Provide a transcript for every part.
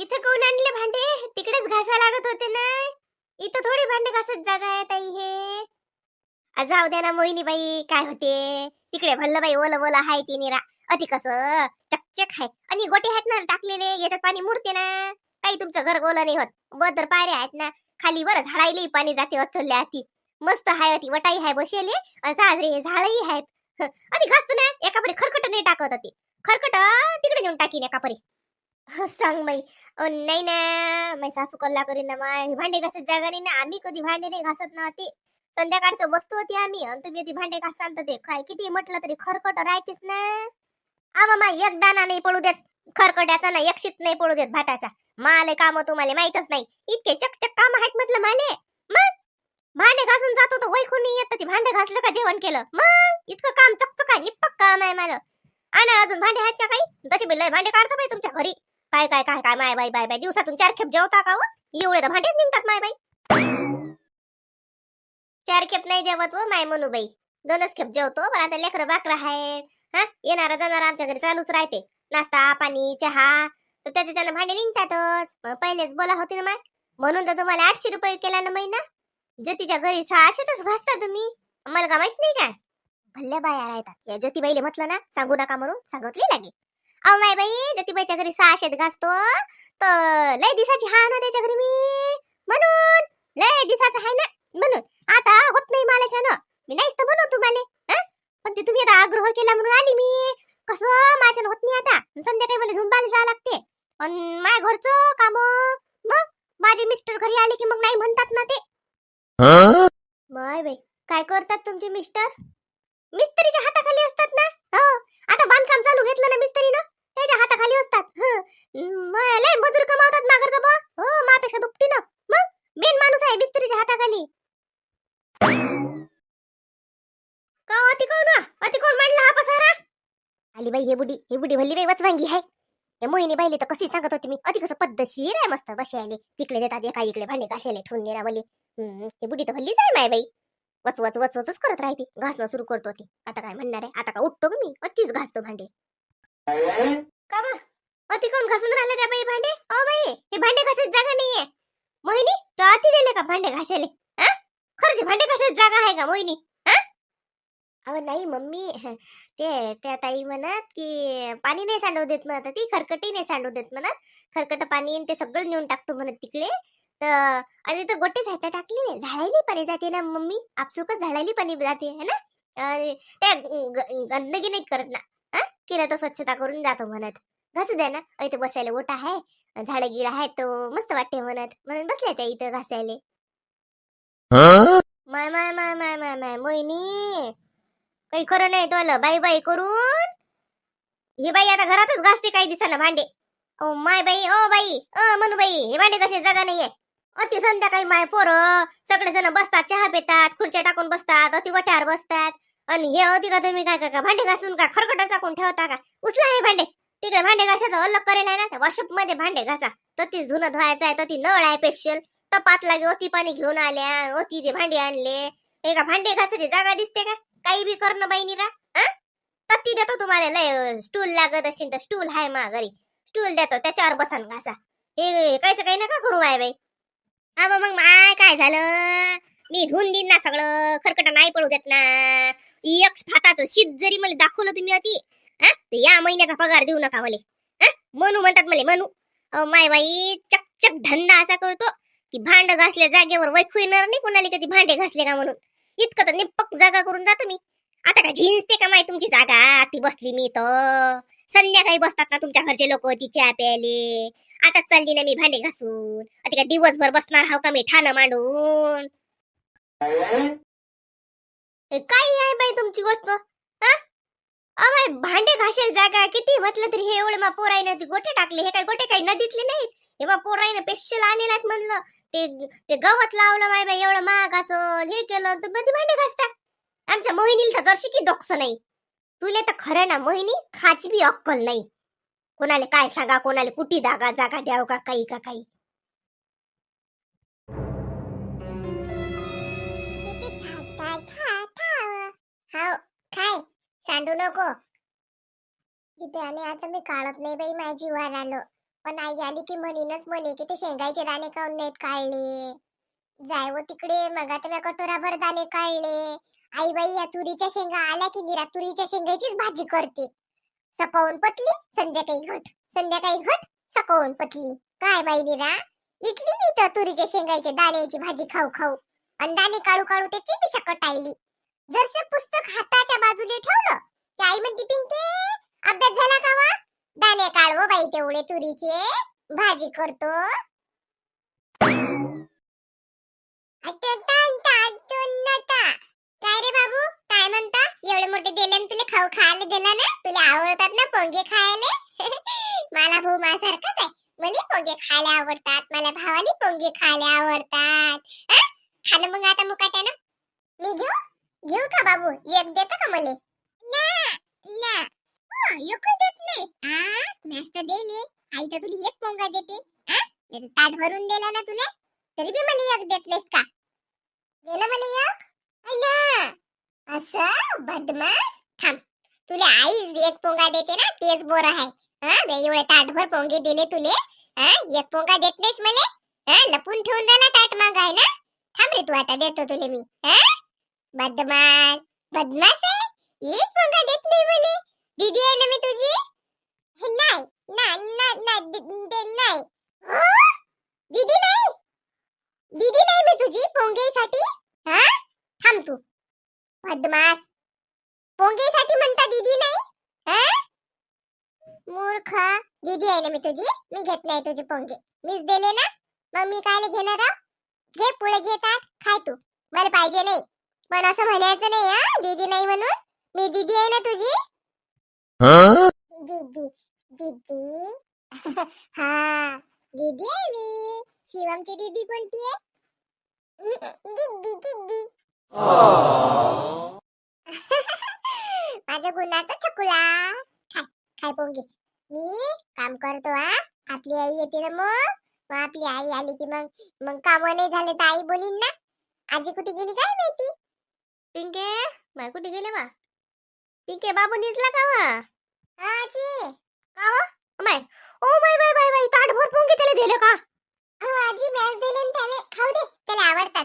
इथं कोण आणले भांडे? तिकडेच घासा लागत होते ना. इथं थोडी भांडे घासत जागा आहे ताई हे. जाऊ द्या ना मोहिनी बाई काय होते? तिकडे भल्ल बाई ओल ओलं हाय ती निरा अति कसं? चकचक हाय आणि गोटे आहेत ना टाकलेले याच्यात पाणी मुरते ना. काही तुमचं घर गोल नाही होत. बदर पायऱ्या आहेत ना. खाली बरं झाडायला पाणी जाते अथल्या अति. मस्त हाय ती वटाई हाय बसेले साजरे झाडही आहेत. हं, अति घासतो ना एका परी खरकट नाही टाकत होती खरकट तिकडे नेऊन टाकीन एका परी सांग बाई. नाही ना माझी सासू कल्ला करीन ना माय भांडे घासत जागा नाही ना. आम्ही कधी भांडे नाही घासत ना ते संध्याकाळचं बसतो होती आम्ही. आणि तुम्ही ती भांडे घासाल तर ते काय किती म्हटलं तरी खरकट राहतेच ना. आवा माय एक दाना नाही पडू देत. खरकट्याचा ना एक शीत नाही पडू देत भाताचा. माले काम तुम्हाला माहितच नाही. इतके चकचक काम आहेत म्हटलं माले. मग? भांडे घासून जातो तर वैखून नाही येत ती भांडे घासलं का जेवण केलं? मग? इतकं काम चकचक आहे निप्पक काम आहे मला. आणि अजून भांडे आहेत का काही? तशी बिल्लय भांडे काढतो बाई तुमच्या घरी. काय काय काय काय माय बाई बाय बाय दिवसातून चार खेप जेवता का हो? एवढे तर भांडेच निघतात माय बाई. चार खेप नाही जेवत व माय म्हणू बाई दोनच खेप जेवतो पण आता लेकरं बाकरं आहेत. हा येणारा जाणारा आमच्या घरी चालूच राहते. नाश्ता पाणी चहा तर त्याच्यानं भांडे निघतातच. पहिलेच बोला होती ना माय. म्हणून तर तुम्हाला आठशे रुपये केला ना महिना ज्योतीच्या घरी सहाशेतच घासता तुम्ही. मला का माहीत नाही का भल्ल्या बाया राहतात. या ज्योतीबाईले म्हटलं ना सांगू नका म्हणून सांगितली लागे. अहो माय बाई ज्योतिबाईच्या घरी सहाशेत घासतो तर लय दिसाची हा ना त्याच्या घरी मी. म्हणून लय दिसाचं आहे ना म्हणून. आता होत नाही मालाच्या ना. मी नाहीच तर म्हणू तुम्हाला हं? पण ते तुम्ही आता आग्रह केला म्हणून आली मी. कसं माझ्या होत नाही आता? संध्याकाळी मला झुंबाला जावं लागते. आणि माझ्या घरचं काम मग माझे मिस्टर घरी आले की मग नाही म्हणतात ना ते. बाय बाई काय करतात तुमचे मिस्टर? मिस्त्रीच्या हाताखाली असतात ना? हो आता बांधकाम चालू घेतलं ना मिस्त्रीनं? त्याच्या हाताखाली असतात. लय मजूर कमावतात मागरचा बा हो मापेक्षा दुपटीनं. मग? मेन माणूस आहे मिस्त्रीच्या हाताखाली. का हो, अति कोण? वा? अति कोण मांडला हा पसारा? आली बाई हे बुडी. हे बुडी भल्ली बाई वचवांगी आहे हे मोहिनी बाईले तर कशी सांगत होती मी? अति कसं पद्धतशीर आहे मस्त बसे आले तिकडे देतात एका इकडे भांडे घासायला ठेवून देणार बोली हम्म, हे बुडी तर भल्लीच आहे माय बाई. वच वच वच वचच करत राहते. घासणं सुरू करतो ती. आता काय म्हणणार आहे? आता का उठतो मी? अतिच घासतो भांडे. का बा अति कोण घासून राहिले त्या बाई भांडे? ओ बाई हे भांडे घासायची जागा नाहीये. मोहिनी तो अति दिले का भांडे घासायले? खरंच भांडे घासायची जागा आहे का मोहिनी? अहो नाही मम्मी. ते त्या ताई म्हणत की पाणी नाही सांडव देत म्हणत ती खरकटी नाही सांडवू देत म्हणत. खरकट पाणी ते सगळं नेऊन टाकतो म्हणत तिकडे. तर आणि तर गोटे झायता टाकले. झाडायली पाणी जाते ना मम्मी. आपसुकच झाडायली पाणी जाते है ना? त्या ग- गंदगी नाही करत ना. केलं तर स्वच्छता करून जातो म्हणत. घासू द्या ना इथे बसायला ओटा आहे झाडं गिड आहे तो मस्त वाटते म्हणत. म्हणून बसल्या त्या इथं घासायले. माय माय माय माय माय माय मोहिनी. काही खरं नाही तुला बाई बाई करून. ही बाई आता घरातच घासते काही दिसाना भांडे. ओ माय बाई ओ बाई ओ मनू बाई हे भांडे कसे जागा नाहीये. अति संध्याकाळी माय पोरं सगळे जण बसतात चहा पितात खुर्च्या टाकून बसतात अति वट्यावर बसतात. आणि हे होती का तुम्ही काय का भांडे घासून का? खरकट टाकून ठेवता का? उचला हे भांडे. तिकडे भांडे घासायचं अलग करेल आहे ना? वॉशअपमध्ये भांडे घासा. तर ती धुणं धुवायचं आहे तर ती नळ आहे स्पेशल तर लागे ओती पाणी घेऊन आल्या ओती ते भांडे आणले. हे का भांडे घासायची जागा दिसते का? काही बी करणं बाईनीरा हा? तत्ती देतो तुम्हाला लय स्टूल लागत असेल तर स्टूल आहे मा घरी. स्टूल देतो त्याच्यावर बसान घासा. हे कायचं काही नका करू आहे बाई. हा मग मग माय काय झालं? मी धुवून देईन ना सगळं. खरकट नाही पडू देत ना. एक फाताचं शीत जरी मला दाखवलं तुम्ही अति हा? या महिन्याचा पगार देऊ नका मला. हा? म्हणतात मला मनू. माय बाई चकचक धंदा असा करतो की भांड घासल्या जागेवर वैखू येणार नाही कोणाला कधी भांडे घासले का म्हणून. इतकं तर निप्पक जागा करून जातो मी. आता काय झिंजते का माय तुमची जागा? ती बसली मी तर. संध्याकाळी बसतात ना तुमच्या घरचे लोक ती चहा प्यायले. आता चालली ना मी भांडे घासून. आता का दिवसभर बसणार हाव का मी ठाणं मांडून? हे काय आहे बाई तुमची गोष्ट? हा अमाय भांडे घासेल जागा किती म्हटलं तरी हे एवढे मा पोराईनं ती गोटे टाकले हे काय गोटे काही नदीतले नाहीत? हे मा पोराईनं पेशल आणलेलात म्हणलं. ते ते गवत लावलं माय बाई एवढं महागाचं हे केलं तर मध्ये भांडे घासता आमच्या मोहिनीला तर जरशी की डोकसं नाही. तुले तर खरं ना मोहिनी खाची बी अक्कल नाही. कोणाला काय सांगा कोणाला कुठी जागा जागा द्याव का काही का काही. हाव खाय सांडू नको. इथे आणि आता मी काढत नाही बाई माझ्या जीवावर आलो पण आई आली की म्हणीनच मले की ते शेंगायचे दाणे काऊन नाहीत काढले? जाय व तिकडे मग आता मी कटोराभर दाणे काढले. आई बाई या तुरीच्या शेंगा आल्या की निरा तुरीच्या शेंगाचीच भाजी करते. सकाळून पतली संध्याकाळी घट. संध्याकाळी घट सकाळून पतली काय बाई निरा इटली मी तर तुरीच्या शेंगाचे दाण्याची भाजी खाऊ खाऊ. आणि दाणे काढू काढू त्याची मी शकट आयली. जरसे पुस्तक हाताच्या बाजूने ठेवलं. की आई म्हणते पिंके अभ्यास झाला का वा? दाणे काढव हो बाई तेवढे तुरीचे. भाजी करतो. काय रे बाबू? काय म्हणता? एवढे मोठे दिले तुला खाऊ खायला दिला ना? तुला आवडतात ना पोंगे खायला? मला भाऊ माझ्यासारखाच आहे. मला पोंगे खायला आवडतात. मला भावाला पोंगे खायला आवडतात. खाणं मग आता मुका मी घेऊ? घेऊ का बाबू? एक देता का मले? ना ना. हो, एक देत नाही आ मॅच देले आई तर तुला एक पोंगा देते. आ ताट भरून दिला ना तुला. तरी बी मला एक देत नाहीस का? दे मला एक. ऐ ना. असं बदमाश. थांब. तुला आई एक पोंगा देते ना तेच बोर आहे. हा बे एवढे ताटभर पोंगे दिले तुले. हा एक पोंगा देत नाहीस मला. हा लपून ठेवून राहिला ताट माग आहे ना? थांब रे तू आता देतो तुले मी. हा बदमाश बदमाश आहे एक पोंगा देत नाही मला दीदी आहे ना मी तुझी? हे नाही नाही हो? दीदी नाही? दीदी नाही मी तुझी पोंगेसाठी? हा? थांब तू. बदमाश. पोंगेसाठी म्हणता दीदी नाही? हा? मूर्ख. दीदी आहे ना मी तुझी? मी घेत नाही तुझे पोंगे. मीच दिले ना? मग मी काय घेणार? घे पुढे घेतात. खाय तू. मला पाहिजे नाही. पण असं म्हणायचं नाही हा? दीदी नाही म्हणून? मी दीदी आहे ना तुझी? दीदी दीदी? हा दीदी आहे मी. शिवमची दीदी कोणती आहे? दीदी दीदी. माझ्या गुणाचा चकुला. खाय खाय पोंगे. मी काम करतो हा? आपली आई येते ना मग? मग आपली आई आली की मग मग काम नाही झाले तर आई बोलीन ना? आजी कुठे गेली काय माहिती? पिंके बाय कुठे गेले बा. पिंके बाबू निसला का वा? आजी. का वा? माय. Oh my bye bye bye ताट भर पोंगे त्याला दिले का? अहो आजी मॅच दिले न त्याले. खाऊ दे त्याला आवडतात.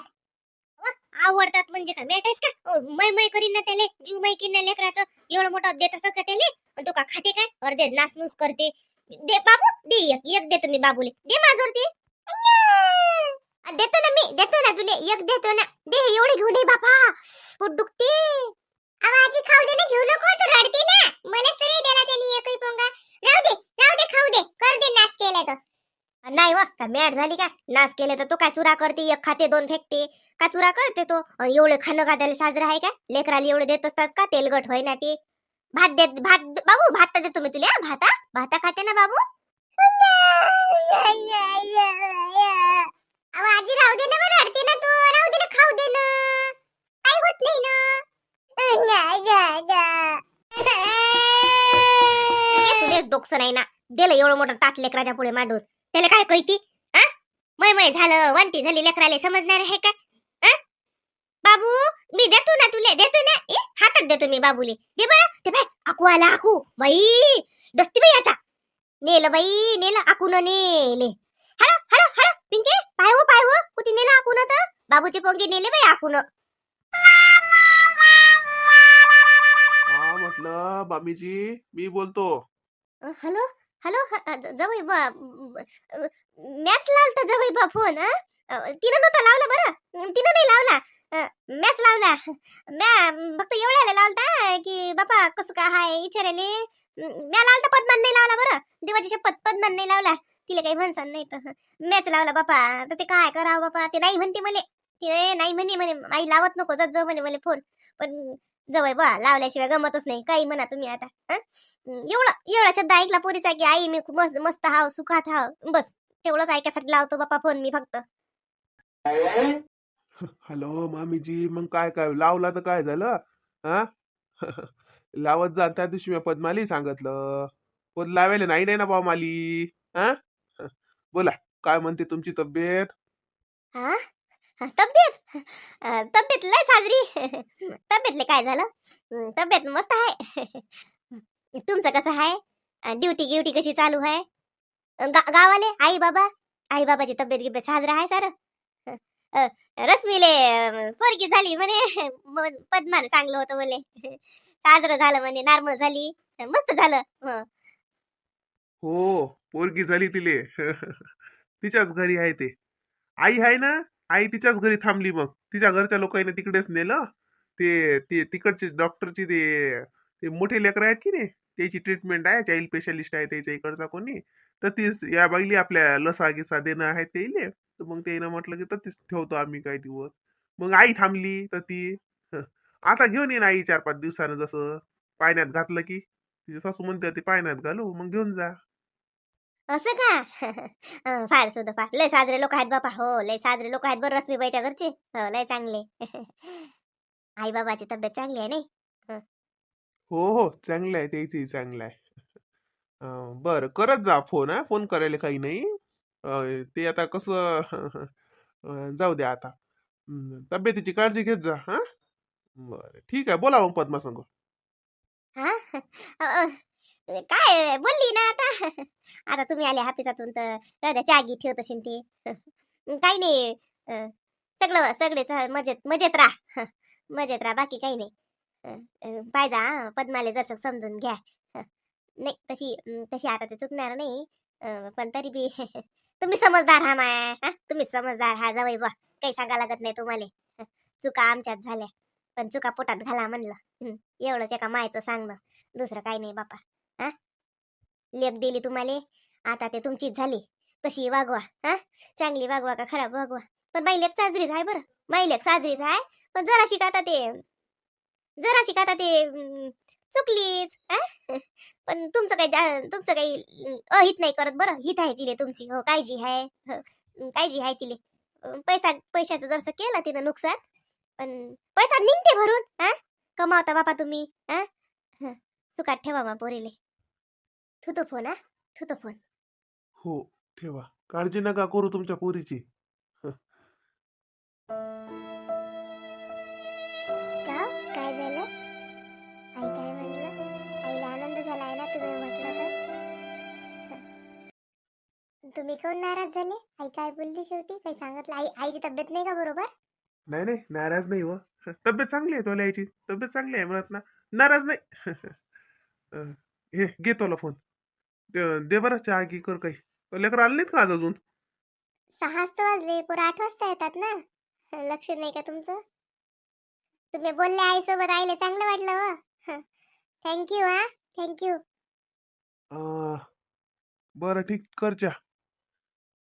आवडतात म्हणजे काय? भेटायस का? ओ, मै मै करीन ना त्याले. जीव मै किन लेकराचं. एवढं मोठं देत असं का त्याले? तो का खाते काय? अर्धे नासनूस करते. दे बाबू दे एक. एक देतो मी बाबूले. दे दे आ, देतो ना मी देतो ना तुले एक देतो ना. दे एवढी घेऊन ये बापा. पोट दुखते. आवाजी खाऊ दे ना घेऊ नको तू रडते ना. मला सरी दिला त्याने एकही पोंगा. राहू दे राहू दे खाऊ दे कर दे नाश केला तो. नाही वा का मॅट झाली का? नाश केले तर तो काय चुरा करते एक खाते दोन फेकते. का चुरा करते तो? एवढे खाणं का त्याला साजरं आहे का? लेकराला एवढे देत असतात का? तेलगट होय ना ते. भात देत भात बाबू भात तर देतो मी तुला भाता. भाता खाते ना बाबू? अहो, आजी राहू दे ना बरं रडते ना तू. राहू दे ना खाऊ दे ना. काय होत नाही ना. तुले डोकसं नाही ना. दिलं एवढं मोठं ताट लेकराच्या पुढे मांडून. त्याला काय कळती? आ मय मै झालं वांटी झाली लेकराला समजणार आहे का? बाबू मी देतो ना तुले देतो ना. ए हातात देतो मी बाबूले. दे बरं ते बाय. आकू आला आकू बाई दस्ती बाई आता. नेलं बाई नेलं आकून नेले. हळो हळो हळो पिंके. पाय हो पाय हो कुठे नेलं आकून तर बाबूचे पोंगे नेले बाई आकून हा म्हटलं मामीजी मी बोलतो हॅलो हॅलो जवळ मॅच लावता जवळ बा फोन तिनं नव्हता लावला बरं तिनं नाही लावला मॅच लावला म्या फक्त एवढ्याला लावता की बापा कसं काय हाय विचारायले म्या लावता पद्मान नाही लावला बरं देवाची शपथ पद्मान नाही लावला तिला काही म्हणसान नाही तर मॅच लावला बापा तर ते काय करावं बापा? ते नाही म्हणते मले. ते नाही म्हणे म्हणे आई लावत नको जात जाऊ म्हणे मला फोन पण जवळ बा लावल्याशिवाय गमतच नाही. काही म्हणा तुम्ही आता एवढा एवढा शब्द ऐकला पोरीचा की आई मी खूप मस्त मस्त हाव सुखात हाव. बस तेवढंच ऐकायसाठी लावतो बापा फोन मी फक्त. हॅलो मामीजी मग काय काय लावला तर काय झालं? हा? लावत जा त्या दिवशी मी पद्माली सांगितलं. पद लावायला नाही नाही ना बा माली. हा? बोला काय म्हणते तुमची तब्येत? हा? तब्येत? तब्येत लय साजरी. तब्येतले काय झालं? तब्येत मस्त आहे. तुमचं कसं आहे? ड्युटी गिवटी कशी चालू आहे? गा- गावाले? आई बाबा? आई बाबाची तब्येत गिब्येत साजरा आहे सारं. रश्मीले पोरगी झाली म्हणे. म- पद्मानं चांगलं होतं बोले साजरं झालं म्हणे नॉर्मल झाली. मस्त झालं. हो पोरगी झाली तिले. तिच्याच घरी आहे ते. आई आहे ना? आई तिच्याच घरी थांबली मग. तिच्या घरच्या लोकांनी तिकडेच नेलं. ते ते तिकडचे डॉक्टरची ते ते मोठे लेकर आहेत की नाही? त्याची ट्रीटमेंट आहे. चाइल्ड स्पेशालिस्ट आहे त्याच्या इकडचा कोणी. तर तीच या बाईली आपल्या लसा गिसा देणं आहे ते तर मग त्यानं म्हटलं की तर तीच ठेवतो आम्ही काही दिवस. मग आई थांबली तर ती आता घेऊन येईन आई चार पाच दिवसानं जसं. पाण्यात घातलं की. तिची सासू म्हणते ते पाण्यात घालू मग घेऊन जा. असं का? अं, फार सुद्धा फार. लय साजरे लोक आहेत बापा. हो लय साजरे लोक आहेत बरं रश्मीबाईच्या घरचे. हो लय चांगले. आई बाबाची तब्येत चांगली आहे नाही? हो. हो चांगलं आहे. त्याचंही चांगलं आहे. अं, बरं करत जा फोन हा. फोन करायला काही नाही. अं, ते आता कसं अं, जाऊ द्या आता. हं, तब्येतीची काळजी घेत जा हा. बरं ठीक आहे. बोला मग पद्मा संग हा? काय बोलली ना आता? आता तुम्ही आले हापिसातून तर चहा गी ठेवत असेल ते. काही नाही सगळं सगळे मजेत मजेत राहा. मजेत राहा बाकी काही नाही. पाहिजा पद्माले जर समजून घ्या. नाही तशी तशी आता ते चुकणार नाही. पण तरी बी तुम्ही समजदार हा माय. हा तुम्ही समजदार हा जावई बा काही सांगा लागत नाही तुम्हाला. चुका आमच्यात झाल्या. पण चुका पोटात घाला म्हणलं. एवढंच एका मायचं सांगणं. दुसरं काही नाही बापा. हा? लेख दिली तुम्हाला? आता ते तुमचीच झाली. कशी वागवा? हा? चांगली वागवा का खराब वागवा? पण बाई लेख साजरीच आहे बरं. बाई लेख साजरीच आहे. पण जरा का आता ते जरा का आता ते चुकलीच. पण तुमचं काही जा- तुमचं काही अहित नाही करत बरं. हित आहे तिले तुमची. हो काळजी आहे. हो, काळजी आहे तिले. पैसा पैशाचं जसं केलं तिनं नुकसान पण पैसा निघते भरून हा? कमावता बापा तुम्ही हा? हं. सुखात ठेवा मा पोरीले. ठुतो फोन हा? ठुतो फोन हो ठेवा. काळजी नका करू तुमच्या पोरीची. का काय झालं? आई काय म्हणलं? आईला आनंद झाला आहे ना तुम्ही म्हटलं तर? तुम्ही कोण नाराज झाले? आई काय बोलली शेवटी? काही सांगितलं? आई आईची तब्येत नाही का बरोबर? नाही नाही नाराज नाही व तब्येत चांगली आहे तुला याची. तब्येत चांगली आहे म्हणत ना. नाराज नाही. अं, हे घे तुला फोन दे- दे बरं चहा की कर काही. लेकर आले नाहीत का आज अजून? सहाच तर वाजले पुढे आठ वाजता येतात ना. लक्ष नाही का तुमचं? तुम्ही बोलले आईसोबत आईला चांगलं वाटलं व थँक्यू हा. थँक्यू आ, बरं ठीक कर चहा.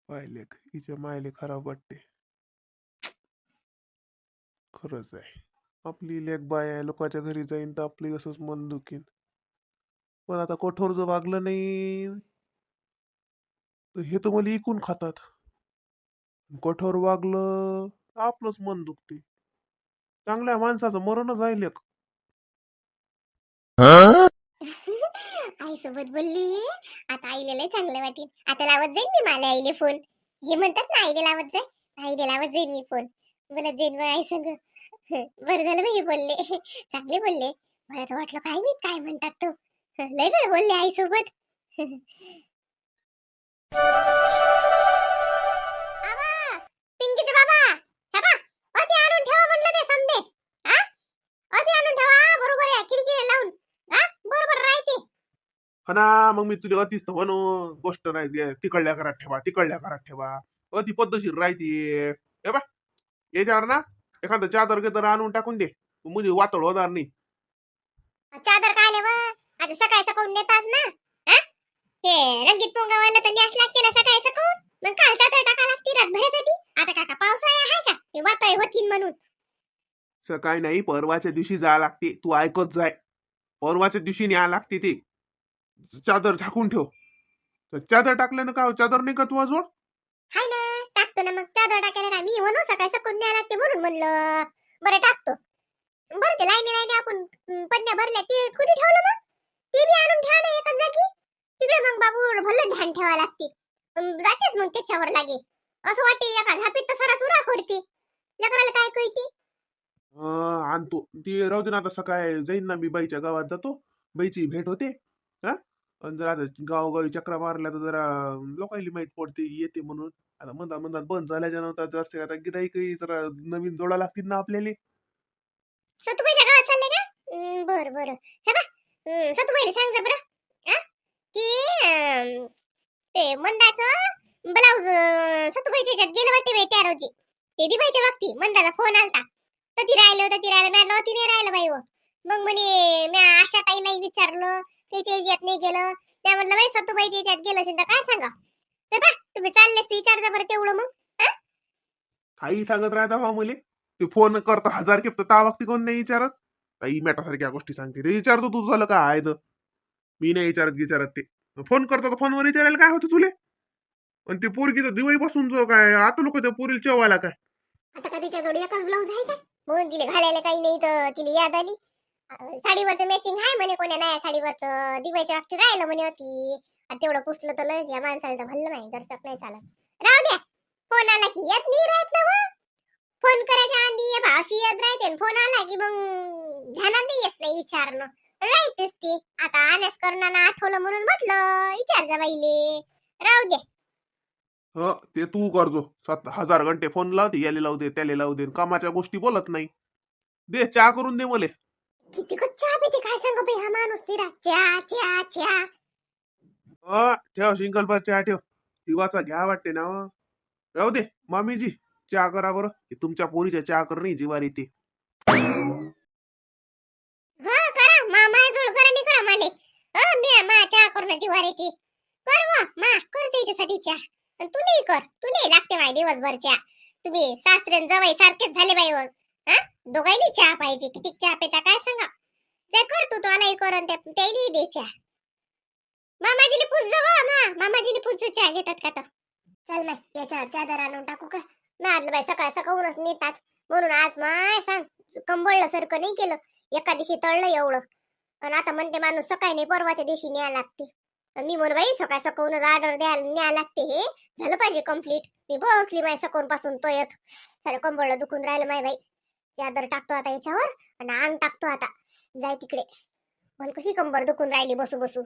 पाहिले हिच्या मायले खराब वाटते. खरंच आहे. आपली लेख बाय आहे लोकांच्या घरी जाईन तर आपली असंच मन दुखीन. पण आता कठोर जर वागलं नाही तर हे तर मला इकून खातात. कठोर वागलं तर आपलंच मन दुखते. चांगल्या माणसाचं मरणच आहे लेख आई सोबत बोलली आता आईला लय चांगलं वाटेल. आता लावत जाईन मी मला आईले फोन. हे म्हणतात ना आईला लावत जाय. आईला लावत जाईन मी फोन. बोला जाईन आई संग. बरं झालं मी बोलले. चांगले बोलले. मला तर वाटलं काय मी काय म्हणतात तो. लय वेळ बोलले आई सोबत पिंकीचे बाबा छापा अति आणून ठेवा म्हणलं ते समजे हा अति आणून ठेवा बरोबर आहे खिडकी लावून. हा बरोबर राहते. हा ना मग मी तुला अतिच तर म्हणू गोष्ट नाही दे, तिकडल्या घरात ठेवा तिकडल्या घरात ठेवा. अति पद्धतशीर राहते. हे बा याच्यावर ना एखादं चादर गिदर आणून टाकून दे. म्हणजे वातळ होणार नाही. चादर काय आले वा? आता सकाळी सकाळून नेतात ना. हा रंगीत पोंगावाला तर न्यास लागते ना सकाळी सकाळून. मग काल चादर टाका लागते रातभरासाठी. आता काका पावसाळा आहे का? हे वाताय होतीन म्हणून. सकाळी नाही परवाच्या दिवशी जायला लागते. तू ऐकत जाय. परवाच्या दिवशी न्याय लागते ते. चादर झाकून ठेव. तर चादर टाकल्यानं काय हो? चादर नाही का तू जोड हाय ना. मी म्हणून सकाळी सकून न्याय लागते म्हणून म्हणलं. बरं टाकतो. बरं ते लाईनी लाईनी आपण पन्या पन्न्या भरल्या ते कुठे ठेवलं मग? ते बी आणून ठेवा ना एकाच जागी. तिकडे मग बाबू भलं ध्यान ठेवा लागते. जातेच मग त्याच्यावर लागे. असं वाटते एका झापीत तर सरा सुरा करते. लेकराला काय कळते? अं, आणतो. ती राहू दे ना आता सकाळी जाईन ना मी बाईच्या गावात जातो. बाईची भेट होते. आणि जर आता गावोगावी चक्रा मारल्या तर जरा लोकांना माहीत पडते येते म्हणून. आता म्हणतात म्हणतात बंद झाल्याच्यानंतर जर आता गिराईकही जरा नवीन जोडा लागतील ना आपल्याला. सतुबाईच्या गावात चालले का? बर बरं बरं. हे बा हम्म, सतुबाईला सांग जा बरं. आ? की अं, ते मंदाचं ब्लाऊज सतुबाईच्या ह्याच्यात गेलं वाटते बाई त्या रोजी. ते दिवाळीच्या बाबती मंदाचा फोन आलता. तती राहिलं तती राहिलं मॅ नव्हती नाही राहिलं बाई व. मग म्हणे मी आशा ताईलाही विचारलं. त्याच्या ह्याच्यात नाही गेलं त्या म्हणलं बाई सतुबाईच्या ह्याच्यात गेलं असेल तर काय सांगा? तर बा तुम्ही चाललेस ते विचार जा बरं तेवढं मग. काही सांगत राहता बा मुले. ते फोन करतो हजार तर त्या बाबती कोण नाही विचारत. काही मॅटासारख्या गोष्टी सांगते रे. विचारतो तू झालं काय आहे मी नाही विचारत विचारत ते. फोन करतो तर फोनवर विचारायला काय होतं तुले? आणि ते पोरगी तर दिवाळी पासून जो काय आता लोक त्या पोरीला चेवायला काय? आता का तिच्या जोडी एकच ब्लाऊज आहे का? म्हणून तिला घालायला काही नाही तर तिला याद आली. साडीवरचं मॅचिंग आहे म्हणे कोण्या नाही साडीवरचं दिवाळीच्या बाबतीत राहिलं म्हणे होती. आता तेवढं पुसलं तर लयच या माणसाला तर भल्लं नाही दर्शक नाही चालत. राहू द्या. फोन आला की येत नाही राहत ना मग. फोन करायच्या आधी ये भाषी येत राहते फोन आला की मग ध्यानात नाही येत नाही विचारणं. राहतेच ती. आता आल्यास करणार आठवलं म्हणून म्हटलं विचार जा बाईले. राहू दे ह ते तू करजो सात हजार घंटे फोन लावते याले लावू दे त्याले लावू दे. कामाच्या गोष्टी बोलत नाही. दे चहा करून दे मले. किती चहा पिते काय सांग बाई हा माणूस तिरा च्या च्या च्या. अ, ठेव सिंगल पर चहा ठेव. दिवाचा घ्या वाटते ना हो. राहू दे मामीजी. चहा करा बरं. की तुमच्या पोरीच्या चहा करणे जीवार येते हा करा. मा माय जोड करा नाही करा माले. हा मी मा चहा करून जीवार येते कर व मा कर त्याच्यासाठी चहा आणि तुलाही कर. तुलाही लागते माय दिवसभर चहा तुम्ही सासऱ्यान जवाई सारखेच झाले बाई वर हा? दोघायली चहा पाहिजे. किती चहा पेता काय सांगा. ते कर तू तुला एक करून त्या- त्याईली दे चहा. मामाजीने पूज जाऊ मा. मामाजीने पूज चहा घेतात का तर. चल माय याच्यावर चादर आणून टाकू का? मी आदलं बाई सकाळ सकाळूनच नेतात. म्हणून आज माय सांग कंबळलं सारखं नाही केलं. एका दिवशी तळलं एवढं. आणि आता म्हणते माणूस सकाळी नाही परवाच्या दिवशी न्याय लागते. आणि मी म्हणून बाई सकाळ सकाळूनच ऑर्डर द्यायला न्याय लागते हे. झालं पाहिजे कंप्लीट मी बसली माय सकाळपासून तो येत सारं कंबळलं दुखून राहिलं माय बाई. चादर टाकतो आता याच्यावर आणि आण टाकतो आता. जाय तिकडे. पण कशी कंबर दुखून राहिली बसू बसू.